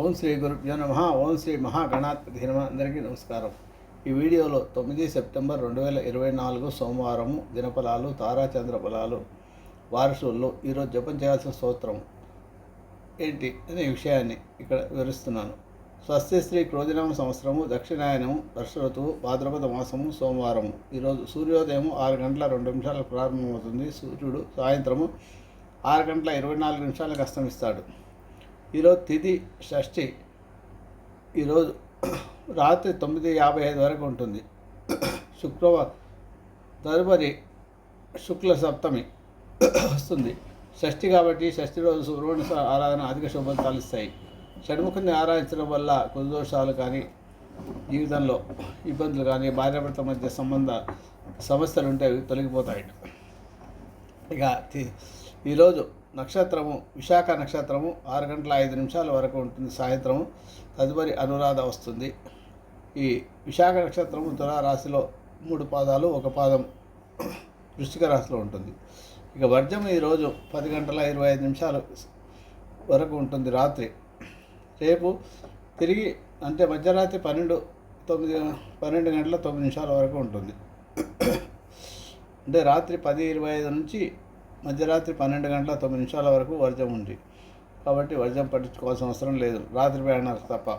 ఓం శ్రీ గురుభ్యో నమ. ఓం శ్రీ మహాగణాధిపతి నమ. అందరికీ నమస్కారం. ఈ వీడియోలో తొమ్మిది సెప్టెంబర్ రెండు వేల ఇరవై నాలుగు సోమవారము దినఫలాలు తారాచంద్ర ఫలాలు వారసుల్లో ఈరోజు జపం చేయాల్సిన స్తోత్రం ఏంటి అనే విషయాన్ని ఇక్కడ వివరిస్తున్నాను. స్వస్తి శ్రీ క్రోధినామ సంవత్సరము దక్షిణాయనము వర్ష ఋతువు భాద్రపద మాసము సోమవారము. ఈరోజు సూర్యోదయం ఆరు గంటల రెండు నిమిషాలకు ప్రారంభమవుతుంది. సూర్యుడు సాయంత్రము ఆరు గంటల ఇరవై నాలుగు నిమిషాలకు అస్తమిస్తాడు. ఈరోజు తిథి షష్ఠి ఈరోజు రాత్రి తొమ్మిది యాభై ఐదు వరకు ఉంటుంది. శుక్రవారం తదుపరి శుక్ల సప్తమి వస్తుంది. షష్ఠి కాబట్టి షష్ఠి రోజు సుబ్రహ్మణ్య ఆరాధన అధిక శుభాలు ఇస్తాయి. షణ్ముఖుని ఆరాధించడం వల్ల కుదోషాలు కానీ జీవితంలో ఇబ్బందులు కానీ భార్యాభర్త మధ్య సంబంధ సమస్యలు ఉంటే అవి తొలగిపోతాయి. ఇక ఈరోజు నక్షత్రము విశాఖ నక్షత్రము ఆరు గంటల ఐదు నిమిషాల వరకు ఉంటుంది సాయంత్రము. తదుపరి అనురాధ వస్తుంది. ఈ విశాఖ నక్షత్రము తులారాశిలో మూడు పాదాలు ఒక పాదం వృష్టిక రాశిలో ఉంటుంది. ఇక వర్జం ఈరోజు పది గంటల ఇరవై ఐదు నిమిషాలు వరకు ఉంటుంది రాత్రి. రేపు తిరిగి అంటే మధ్యరాత్రి పన్నెండు తొమ్మిది పన్నెండు గంటల తొమ్మిది నిమిషాల వరకు ఉంటుంది. అంటే రాత్రి పది ఇరవై ఐదు నుంచి మధ్యరాత్రి పన్నెండు గంటల తొమ్మిది నిమిషాల వరకు వర్జం ఉంది. కాబట్టి వర్జం పట్టించుకోవాల్సిన అవసరం లేదు. రాత్రి ప్రయాణాలు తప్ప.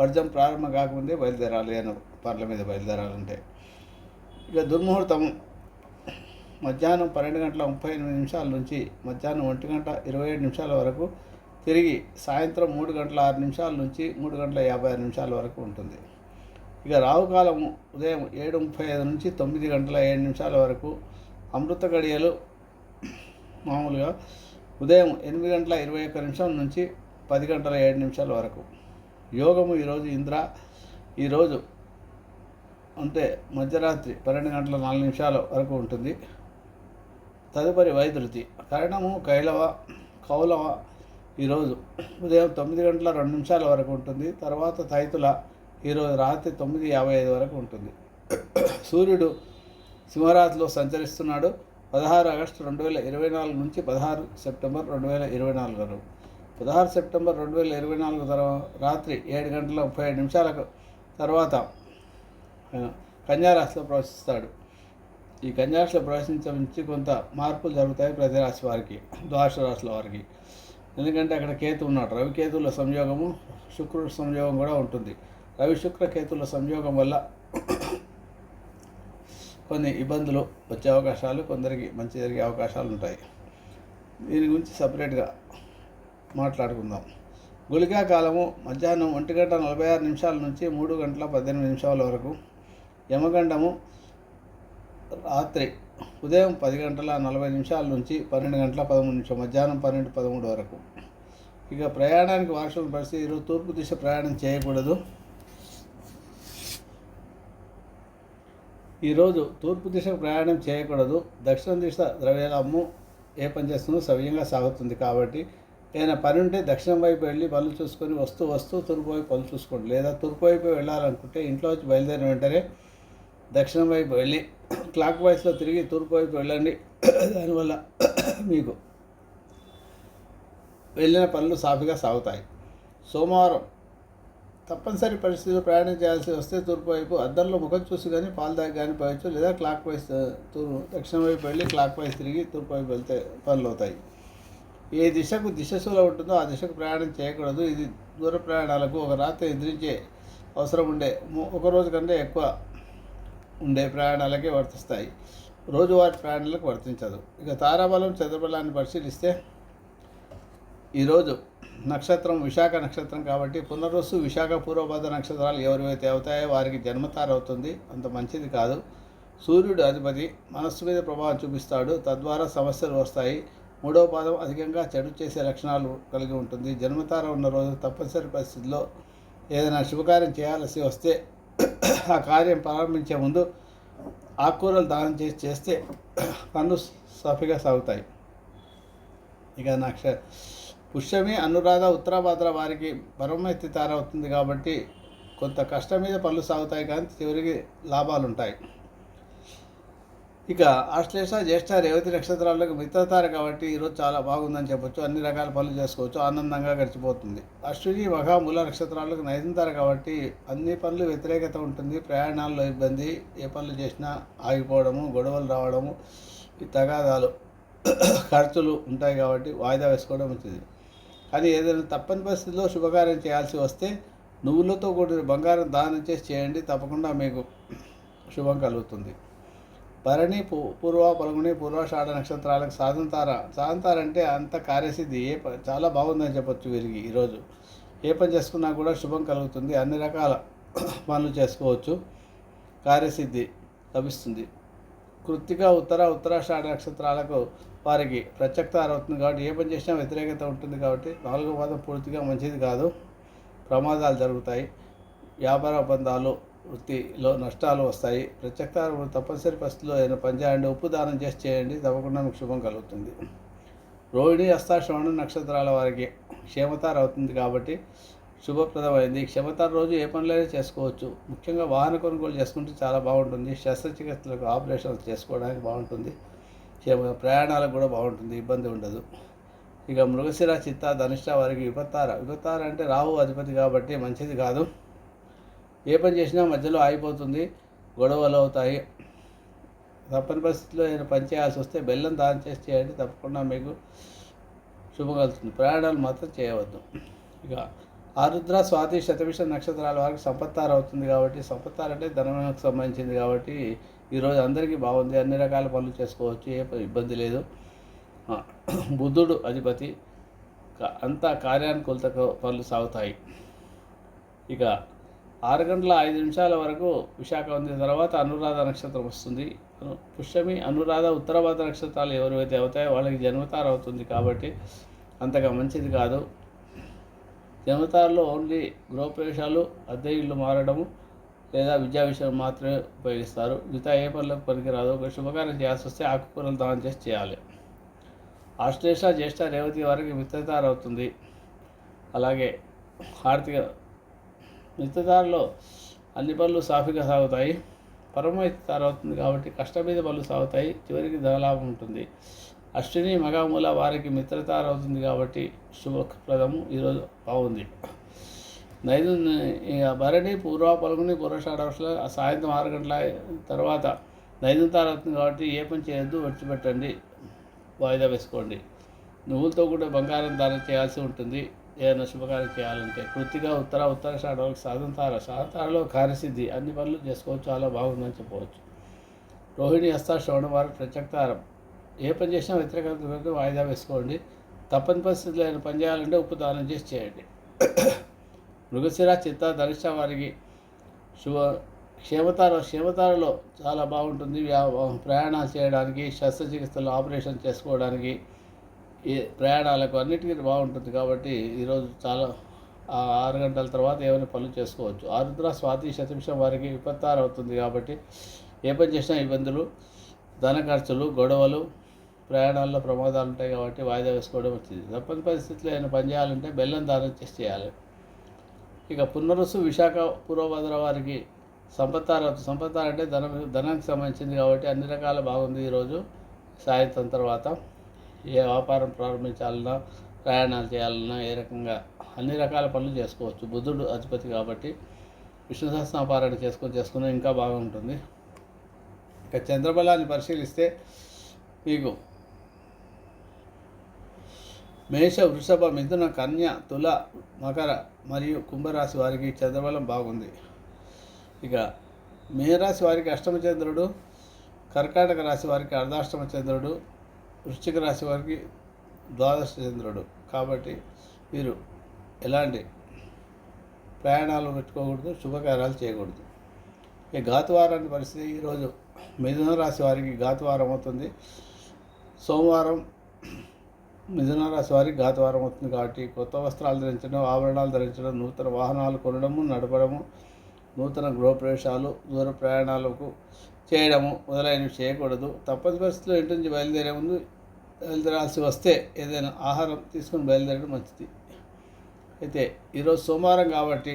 వర్జం ప్రారంభం కాకముందే బయలుదేరాలి అని పర్ల మీద బయలుదేరాలంటే. ఇక దుర్ముహూర్తం. మధ్యాహ్నం పన్నెండు గంటల ముప్పై ఎనిమిది నిమిషాల నుంచి మధ్యాహ్నం ఒంటి గంట ఇరవై ఏడు నిమిషాల వరకు తిరిగి సాయంత్రం మూడు గంటల ఆరు నిమిషాల నుంచి మూడు గంటల యాభై ఆరు నిమిషాల వరకు ఉంటుంది. ఇక రావుకాలం ఉదయం ఏడు ముప్పై ఐదు నుంచి తొమ్మిది గంటల ఏడు నిమిషాల వరకు అమృత గడియలు మామూలుగా ఉదయం ఎనిమిది గంటల ఇరవై ఒక్క నిమిషం నుంచి పది గంటల ఏడు నిమిషాల వరకు. యోగము ఈరోజు ఇంద్ర ఈరోజు అంటే మధ్యరాత్రి పన్నెండు గంటల నాలుగు నిమిషాల వరకు ఉంటుంది. తదుపరి వైద్యుతి కరణము కైలవ కౌలవ ఈరోజు ఉదయం తొమ్మిది గంటల రెండు నిమిషాల వరకు ఉంటుంది. తర్వాత తైతుల ఈరోజు రాత్రి తొమ్మిది యాభై ఐదు వరకు ఉంటుంది. సూర్యుడు సింహరాశిలో సంచరిస్తున్నాడు. పదహారు ఆగస్టు రెండు వేల ఇరవై నాలుగు నుంచి పదహారు సెప్టెంబర్ రెండు వేల ఇరవై నాలుగు వరకు పదహారు సెప్టెంబర్ రెండు వేల ఇరవై నాలుగు తర్వాత రాత్రి ఏడు గంటల ముప్పై ఐదు నిమిషాలకు తర్వాత కన్యారాశిలో ప్రవేశిస్తాడు. ఈ కన్యారాశిలో ప్రవేశించడం నుంచి కొంత మార్పులు జరుగుతాయి ప్రతి రాశి వారికి ద్వాదశ రాశుల వారికి. ఎందుకంటే అక్కడ కేతు ఉన్నాడు. రవికేతువుల సంయోగము శుక్రుడు సంయోగం కూడా ఉంటుంది. రవి శుక్ర కేతువుల సంయోగం వల్ల కొన్ని ఇబ్బందులు వచ్చే అవకాశాలు కొందరికి మంచి జరిగే అవకాశాలు ఉంటాయి. దీని గురించి సపరేట్గా మాట్లాడుకుందాం. గుళికా కాలము మధ్యాహ్నం ఒంటి గంట నలభై ఆరు నిమిషాల నుంచి మూడు గంటల పద్దెనిమిది నిమిషాల వరకు. యమగండము రాత్రి ఉదయం పది గంటల నలభై నిమిషాల నుంచి పన్నెండు గంటల పదమూడు నిమిషం మధ్యాహ్నం పన్నెండు పదమూడు వరకు. ఇక ప్రయాణానికి వార్షిక పరిస్థితి ఈరోజు తూర్పు దిశ ప్రయాణం చేయకూడదు. ఈరోజు తూర్పు దిశకు ప్రయాణం చేయకూడదు దక్షిణ దిశ ద్రవ్యాలమ్ము ఏ పని చేస్తుందో సవ్యంగా సాగుతుంది కాబట్టి ఏదైనా పని ఉంటే దక్షిణం వైపు వెళ్ళి పనులు చూసుకొని వస్తూ వస్తూ తూర్పు వైపు పనులు చూసుకోండి. లేదా తూర్పు వైపు వెళ్ళాలనుకుంటే ఇంట్లో వచ్చి బయలుదేరిన వెంటనే దక్షిణం వైపు వెళ్ళి క్లాక్ వైస్లో తిరిగి తూర్పు వైపు వెళ్ళండి. దానివల్ల మీకు వెళ్ళిన పనులు సాఫీగా సాగుతాయి. సోమవారం తప్పనిసరి పరిస్థితిలో ప్రయాణం చేయాల్సి వస్తే తూర్పు వైపు అద్దంలో ముఖం చూసి కానీ పాలు తాగి కానీ పోయచ్చు లేదా క్లాక్ వైస్ తూర్పు దక్షిణం వైపు వెళ్ళి క్లాక్ వైస్ తిరిగి తూర్పు వైపు వెళ్తే పనులు అవుతాయి ఏ దిశకు దిశశూల ఉంటుందో ఆ దిశకు ప్రయాణం చేయకూడదు. ఇది దూర ప్రయాణాలకు ఒక రాత్రి ఎదిరించే అవసరం ఉండే ము- ఒక రోజు కంటే ఎక్కువ ఉండే ప్రయాణాలకే వర్తిస్తాయి. రోజువారి ప్రయాణాలకు వర్తించదు. ఇక తారాబలం చంద్రబలాన్ని పరిశీలిస్తే ఈరోజు నక్షత్రం విశాఖ నక్షత్రం కాబట్టి పునరుస్సు విశాఖ పూర్వభద్ర నక్షత్రాలు ఎవరివైతే అవుతాయో వారికి జన్మతార అవుతుంది అంత మంచిది కాదు. సూర్యుడు అధిపతి మనస్సు మీద ప్రభావం చూపిస్తాడు. తద్వారా సమస్యలు వస్తాయి. మూడవ పాదం అధికంగా చెడు చేసే లక్షణాలు కలిగి ఉంటుంది. జన్మతార ఉన్న రోజు తప్పనిసరి పరిస్థితిలో ఏదైనా శుభకార్యం చేయాల్సి వస్తే ఆ కార్యం ప్రారంభించే ముందు ఆకుకూరలు దానం చేసి చేస్తే పనులు సాఫీగా సాగుతాయి. ఇక నక్ష పుష్యమి అనురాధ ఉత్తరాభాద్ర వారికి పరమెత్తి తయారవుతుంది కాబట్టి కొంత కష్టం మీద పనులు సాగుతాయి కానీ చివరికి లాభాలు ఉంటాయి ఇక ఆశ్లేష జ్యేష్ఠ రేవతి నక్షత్రాలకు మిత్రతార కాబట్టి ఈరోజు చాలా బాగుందని చెప్పొచ్చు. అన్ని రకాల పనులు చేసుకోవచ్చు. ఆనందంగా గడిచిపోతుంది. అశ్విని మఘ మూల నక్షత్రాలకు నైదంతార కాబట్టి అన్ని పనులు వ్యతిరేకత ఉంటుంది. ప్రయాణాల్లో ఇబ్బంది ఏ పనులు చేసినా ఆగిపోవడము గొడవలు రావడము ఈ తగాదాలు ఖర్చులు ఉంటాయి కాబట్టి వాయిదా వేసుకోవడం మంచిది. కానీ ఏదైనా తప్పని పరిస్థితిలో శుభకార్యం చేయాల్సి వస్తే నువ్వులతో కూడిన బంగారం దానం చేసి చేయండి తప్పకుండా మీకు శుభం కలుగుతుంది. భరణి పూ పూర్వ పలుగుని పూర్వాషాఢ నక్షత్రాలకు సాధంతార సాధంతార అంటే అంత కార్యసిద్ధి ఏ ప చాలా బాగుందని చెప్పొచ్చు వీరికి ఈరోజు ఏ పని చేసుకున్నా కూడా శుభం కలుగుతుంది అన్ని రకాల పనులు చేసుకోవచ్చు. కార్యసిద్ధి లభిస్తుంది. కృత్తిక ఉత్తర ఉత్తరాషాఢ నక్షత్రాలకు వారికి ప్రత్యక్తార అవుతుంది కాబట్టి ఏ పని చేసినా వ్యతిరేకత ఉంటుంది కాబట్టి నాలుగో పాదం పూర్తిగా మంచిది కాదు. ప్రమాదాలు జరుగుతాయి. వ్యాపార ఒప్పందాలు వృత్తిలో నష్టాలు వస్తాయి. ప్రత్యక్త తప్పనిసరి పరిస్థితిలో ఏదైనా పనిచేయండి ఉప్పు దానం చేసి చేయండి. తప్పకుండా మీకు శుభం కలుగుతుంది. రోహిణి హస్తాశ్రవణ నక్షత్రాల వారికి క్షేమతార అవుతుంది కాబట్టి శుభప్రదమైంది. క్షమతార రోజు ఏ పనులైనా చేసుకోవచ్చు. ముఖ్యంగా వాహన కొనుగోలు చేసుకుంటే చాలా బాగుంటుంది. శస్త్రచికిత్సలకు ఆపరేషన్లు చేసుకోవడానికి బాగుంటుంది. ప్రయాణాలకు కూడా బాగుంటుంది ఇబ్బంది ఉండదు. ఇక మృగశిర చిత్త ధనిష్ట వారికి విపత్తార విపత్తార అంటే రాహు అధిపతి కాబట్టి మంచిది కాదు. ఏ పని చేసినా మధ్యలో ఆగిపోతుంది గొడవలు అవుతాయి. తప్పని పరిస్థితిలో ఏదైనా పని చేయాల్సి వస్తే బెల్లం దానం చేసి చేయండి తప్పకుండా మీకు శుభం కలుగుతుంది. ప్రయాణాలు మాత్రం చేయవద్దు. ఇక ఆరుద్ర స్వాతి శతవిష నక్షత్రాల వారికి సంపత్తార అవుతుంది కాబట్టి సంపత్తార అంటే ధనమునకు సంబంధించింది కాబట్టి ఈరోజు అందరికీ బాగుంది. అన్ని రకాల పనులు చేసుకోవచ్చు ఏ ఇబ్బంది లేదు. బుద్ధుడు అధిపతి అంతా కార్యానుకూలత పనులు సాగుతాయి. ఇక ఆరు గంటల ఐదు నిమిషాల వరకు విశాఖ ఉంది తర్వాత అనురాధ నక్షత్రం వస్తుంది. పుష్యమి అనురాధ ఉత్తరవాద నక్షత్రాలు ఎవరైతే అవుతాయో వాళ్ళకి జన్మతార అవుతుంది కాబట్టి అంతగా మంచిది కాదు. జన్మతారలో ఓన్లీ గృహప్రవేశాలు అద్దె ఇల్లు మారడము లేదా విద్యా విషయం మాత్రమే ఉపయోగిస్తారు. మిగతా ఏ పనులకు పనికిరాదు. ఒక శుభకార్యం చేయాల్సి వస్తే ఆకుకూరలు దానం చేసి చేయాలి. ఆశ్లేష జ్యేష్ఠ రేవతి వారికి మిత్రతార అవుతుంది అలాగే ఆర్థిక మిత్రతారలో అన్ని పనులు సాఫీగా సాగుతాయి. పరమైతార అవుతుంది కాబట్టి కష్టం మీద పనులు సాగుతాయి. చివరికి ధనలాభం ఉంటుంది. అశ్విని మగామూల వారికి మిత్రతార అవుతుంది కాబట్టి శుభప్రదము. ఈరోజు బాగుంది. నైదు ఇక భరణి పూర్వ పలుగుని పూర్వషాఢ సాయంత్రం ఆరు గంటల తర్వాత నైదుతార అవుతుంది కాబట్టి ఏ పని చేయొద్దు విడిచిపెట్టండి వాయిదా వేసుకోండి. నువ్వులతో కూడా బంగారం దానం చేయాల్సి ఉంటుంది ఏదైనా శుభకార్యం చేయాలంటే. కృతిగా ఉత్తర ఉత్తర షాడోలకు సాధంతార సాధంతారలో కార్యసిద్ధి అన్ని పనులు చేసుకోవచ్చు చాలా బాగుందని చెప్పవచ్చు. రోహిణి హస్త శ్రవణవారు ప్రత్యక్తారం ఏ పని చేసినా వ్యతిరేకత వాయిదా వేసుకోండి. తప్పని పరిస్థితుల్లో ఏదైనా పని చేయాలంటే ఉప్పు దానం చేసి చేయండి. మృగశిర చిత్త ధనిష్ట వారికి శుభ క్షేమతార క్షేమతారలో చాలా బాగుంటుంది. ప్రయాణం ప్రయాణాలు చేయడానికి శస్త్రచికిత్సలు ఆపరేషన్ చేసుకోవడానికి ఈ ప్రయాణాలకు అన్నిటికీ బాగుంటుంది కాబట్టి ఈరోజు చాలా ఆరు గంటల తర్వాత ఏమైనా పనులు చేసుకోవచ్చు. ఆరుద్ర స్వాతి శతమిషం వారికి విపత్తారు అవుతుంది కాబట్టి ఏ పని చేసినా ఇబ్బందులు ధన ఖర్చులు గొడవలు ప్రయాణాల్లో ప్రమాదాలు ఉంటాయి కాబట్టి వాయిదా వేసుకోవడం వచ్చింది తప్పని పరిస్థితుల్లో ఏమైనా పని చేయాలంటే బెల్లం దానం చేసి చేయాలి. ఇక పునరుసు విశాఖ పూర్వభద్ర వారికి సంపత్తార సంపత్తార అంటే ధనం ధనానికి సంబంధించింది కాబట్టి అన్ని రకాల బాగుంది ఈరోజు. సాయంత్రం తర్వాత ఏ వ్యాపారం ప్రారంభించాలన్నా ప్రయాణాలు చేయాలన్నా ఏ రకంగా అన్ని రకాల పనులు చేసుకోవచ్చు. బుద్ధుడు అధిపతి కాబట్టి విష్ణు సహస్రనాపారాయణ చేసుకొని చేసుకుని ఇంకా బాగుంటుంది. ఇక చంద్రబలాన్ని పరిశీలిస్తే మీకు మేష వృషభ మిథున కన్య తుల మకర మరియు కుంభరాశి వారికి చంద్రబలం బాగుంది. ఇక మేరాశి వారికి అష్టమ చంద్రుడు కర్కాటక రాశి వారికి అర్ధాష్టమ చంద్రుడు వృశ్చిక రాశి వారికి ద్వాదశ చంద్రుడు. కాబట్టి వీరు ఎలాంటి ప్రయాణాలు పెట్టుకోకూడదు శుభకార్యాలు చేయకూడదు. ఈ ఘాతువారాన్ని పరిస్థితి ఈరోజు మిథున రాశి వారికి ఘాతువారం అవుతుంది. సోమవారం మిథున రాశి వారికి ఘాతువారం అవుతుంది కాబట్టి కొత్త వస్త్రాలు ధరించడం ఆభరణాలు ధరించడం నూతన వాహనాలు కొనడము నడపడము నూతన గృహప్రవేశాలు దూర ప్రయాణాలకు చేయడము మొదలైనవి చేయకూడదు. తప్పని పరిస్థితుల్లో ఇంటి నుంచి బయలుదేరే ముందు బయలుదేరాల్సి వస్తే ఏదైనా ఆహారం తీసుకొని బయలుదేరడం మంచిది. అయితే ఈరోజు సోమవారం కాబట్టి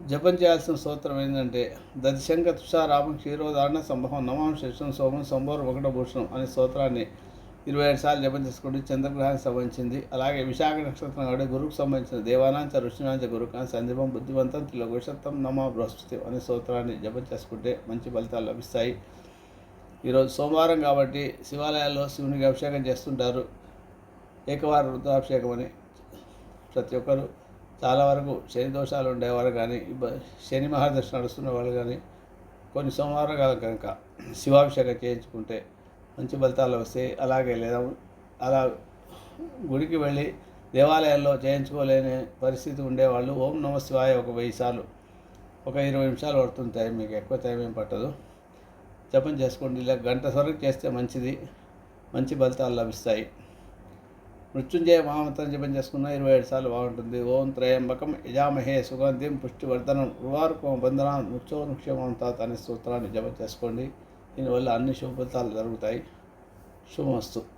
జపం చేయాల్సిన సూత్రం ఏంటంటే దశంక తుషారామం క్షీరోదారణ సంభవం నమాం శిష్యం సోమం సంభోర్ ఒకట భూషణం అనే స్తోత్రాన్ని ఇరవై ఏడు సార్లు జపం చేసుకుంటే చంద్రగ్రహానికి సంబంధించింది. అలాగే విశాఖ నక్షత్రం కాబట్టి గురువుకు సంబంధించిన దేవానాంచ ఋషినాంచ గురుకాంత సందీపం బుద్ధివంతం త్రిలోకషత్తం నమ బృహస్పతి అనే స్తోత్రాన్ని జపం చేసుకుంటే మంచి ఫలితాలు లభిస్తాయి. ఈరోజు సోమవారం కాబట్టి శివాలయాల్లో శివునికి అభిషేకం చేస్తుంటారు. ఏకవార రుద్రాభిషేకం అని ప్రతి ఒక్కరు. చాలా వరకు శని దోషాలు ఉండేవారు కానీ శని మహాదర్శనం నడుస్తున్న వాళ్ళు కానీ కొన్ని సోమవారాలు కనుక శివాభిషేకం చేయించుకుంటే మంచి ఫలితాలు వస్తాయి అలాగే లేదా అలా గుడికి వెళ్ళి దేవాలయాల్లో చేయించుకోలేని పరిస్థితి ఉండేవాళ్ళు ఓం నమ శివాయ ఒక వెయ్యి సార్లు ఒక ఇరవై నిమిషాలు పడుతుంది టైం మీకు ఎక్కువ టైం ఏం పట్టదు. జపం చేసుకోండి ఇలా గంట వరకు చేస్తే మంచిది మంచి ఫలితాలు లభిస్తాయి. మృత్యుంజయ మహామంత్రం జపం చేసుకున్న ఇరవై ఏడు సార్లు బాగుంటుంది. ఓం త్రయంబకం యజామహే సుగంధిం పుష్టివర్ధనం ఉర్వారుకం బంధనం మృత్యోనుక్షేమం తాత అనే సూత్రాన్ని జపం చేసుకోండి. దీనివల్ల అన్ని శుభ ఫలితాలు జరుగుతాయి. శుభమస్తు.